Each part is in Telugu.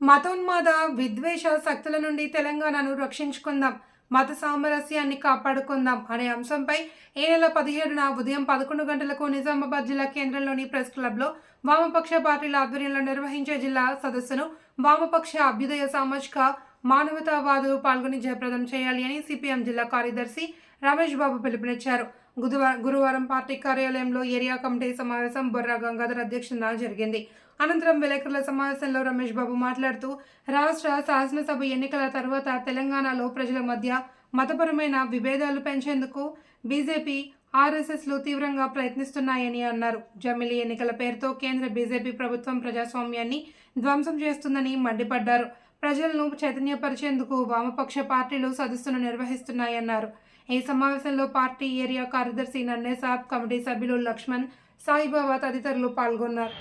మతోన్మాద విద్వేష శక్తుల నుండి తెలంగాణను రక్షించుకుందాం మత సామరస్యాన్ని కాపాడుకుందాం అనే అంశంపై ఈ నెల పదిహేడున ఉదయం పదకొండు గంటలకు నిజామాబాద్ జిల్లా కేంద్రంలోని ప్రెస్ క్లబ్లో వామపక్ష పార్టీల ఆధ్వర్యంలో నిర్వహించే జిల్లా సదస్సును వామపక్ష అభ్యుదయ సామాజిక మానవతావాదులు పాల్గొని జయప్రదం చేయాలి అని సిపిఎం జిల్లా కార్యదర్శి రమేష్ బాబు పిలుపునిచ్చారు. గురువారం గురువారం పార్టీ కార్యాలయంలో ఏరియా కమిటీ సమావేశం బొర్రా గంగాధర్ అధ్యక్షతన జరిగింది. అనంతరం విలేకరుల సమావేశంలో రమేష్ బాబు మాట్లాడుతూ రాష్ట్ర శాసనసభ ఎన్నికల తర్వాత తెలంగాణలో ప్రజల మధ్య మతపరమైన విభేదాలు పెంచేందుకు బీజేపీ ఆర్ఎస్ఎస్లు తీవ్రంగా ప్రయత్నిస్తున్నాయని అన్నారు. జమిలీ ఎన్నికల పేరుతో కేంద్ర బీజేపీ ప్రభుత్వం ప్రజాస్వామ్యాన్ని ధ్వంసం చేస్తుందని మండిపడ్డారు. ప్రజలను చైతన్యపరిచేందుకు వామపక్ష పార్టీలు సదస్సును నిర్వహిస్తున్నాయన్నారు. ఈ సమావేశంలో పార్టీ ఏరియా కార్యదర్శి నన్నేసాబ్ కమిటీ సభ్యులు లక్ష్మణ్ సాయిబాబా తదితరులు పాల్గొన్నారు.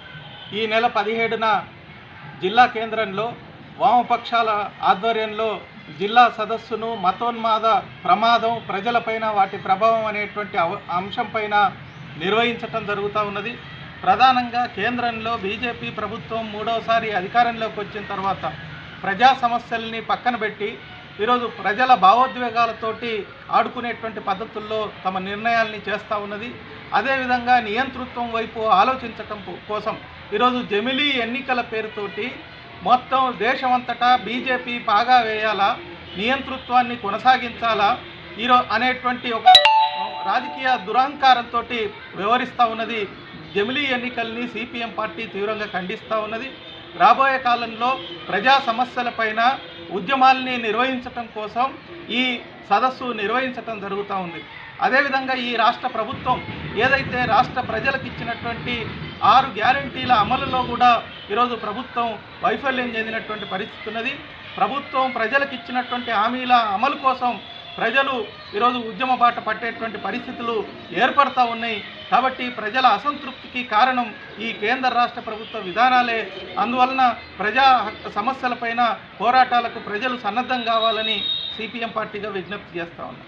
ఈ నెల పదిహేడున జిల్లా కేంద్రంలో వామపక్షాల ఆధ్వర్యంలో జిల్లా సదస్సును మతోన్మాద ప్రమాదం ప్రజలపైన వాటి ప్రభావం అనేటువంటి అవ- అంశంపైన నిర్వహించటం జరుగుతూ ఉన్నది. ప్రధానంగా కేంద్రంలో బీజేపీ ప్రభుత్వం మూడవసారి అధికారంలోకి వచ్చిన తర్వాత ప్రజా సమస్యల్ని పక్కన పెట్టి ఈరోజు ప్రజల భావోద్వేగాలతోటి ఆడుకునేటువంటి పద్ధతుల్లో తమ నిర్ణయాల్ని చేస్తూ ఉన్నది. అదేవిధంగా నియంతృత్వం వైపు ఆలోచించటం కోసం ఈరోజు జమిలీ ఎన్నికల పేరుతోటి మొత్తం దేశమంతటా బీజేపీ పాగా వేయాలా నియంతృత్వాన్ని కొనసాగించాలా ఈరో అనేటువంటి ఒక రాజకీయ దురహంకారంతో వ్యవహరిస్తూ ఉన్నది. జమిలీ ఎన్నికల్ని సిపిఎం పార్టీ తీవ్రంగా ఖండిస్తూ ఉన్నది. రాబోయే కాలంలో ప్రజా సమస్యలపైన ఉద్యమాల్ని నిర్వహించటం కోసం ఈ సదస్సు నిర్వహించటం జరుగుతూ ఉంది. అదేవిధంగా ఈ రాష్ట్ర ప్రభుత్వం ఏదైతే రాష్ట్ర ప్రజలకు ఇచ్చినటువంటి ఆరు గ్యారంటీల అమలులో కూడా ఈరోజు ప్రభుత్వం వైఫల్యం చెందినటువంటి పరిస్థితి ఉన్నది. ప్రభుత్వం ప్రజలకు ఇచ్చినటువంటి హామీల అమలు కోసం ప్రజలు ఈరోజు ఉద్యమ బాట పట్టేటువంటి పరిస్థితులు ఏర్పడతా ఉన్నాయి. కాబట్టి ప్రజల అసంతృప్తికి కారణం ఈ కేంద్ర రాష్ట్ర ప్రభుత్వ విధానాలే. అందువలన ప్రజా సమస్యలపైన పోరాటాలకు ప్రజలు సన్నద్ధం కావాలని సిపిఎం పార్టీగా విజ్ఞప్తి చేస్తా ఉన్నాం.